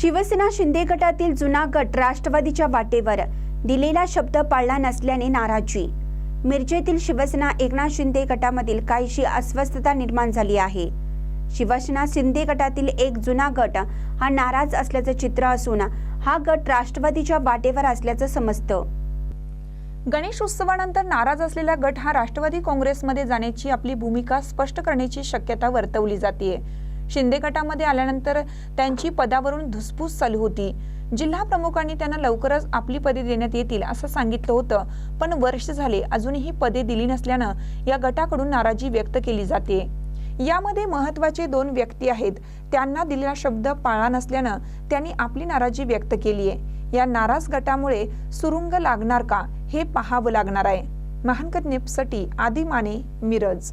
शिवसेना शिंदे गटातील जुना गट राष्ट्रवादीच्या वाटेवर दिलेला शब्द पाळला नसल्याने नाराजी. मिरजेतील शिवसेना एकनाथ शिंदे गटामधील काहीशी अस्वस्थता निर्माण झाली आहे. शिवसेना शिंदे गटातील एक जुना गट हा नाराज असल्याचं चित्र असून हा गट राष्ट्रवादीच्या वाटेवर असल्याचं समजतं. गणेश उत्सवानंतर नाराज असलेला गट हा राष्ट्रवादी काँग्रेसमध्ये जाण्याची आपली भूमिका स्पष्ट करण्याची शक्यता वर्तवली जाते शिंदे गटामध्ये आल्यानंतर त्यांची पदावरून धुसफूस चालू होती. जिल्हा प्रमुखांनी त्यांना लवकरच आपली पदे देण्यात येतील असं सांगितलं होतं. पण वर्ष झाले अजूनही पदे दिली नसल्यानं या गटाकडून नाराजी व्यक्त केली जाते. यामध्ये महत्त्वाचे दोन व्यक्ती आहेत. त्यांना दिलेला शब्द पाळला नसल्यानं त्यांनी आपली नाराजी व्यक्त केली आहे या नाराज गटामुळे सुरुंग लागणार का हे पाहावं लागणार आहे. महानकत निपसाठी आदी माने मिरज.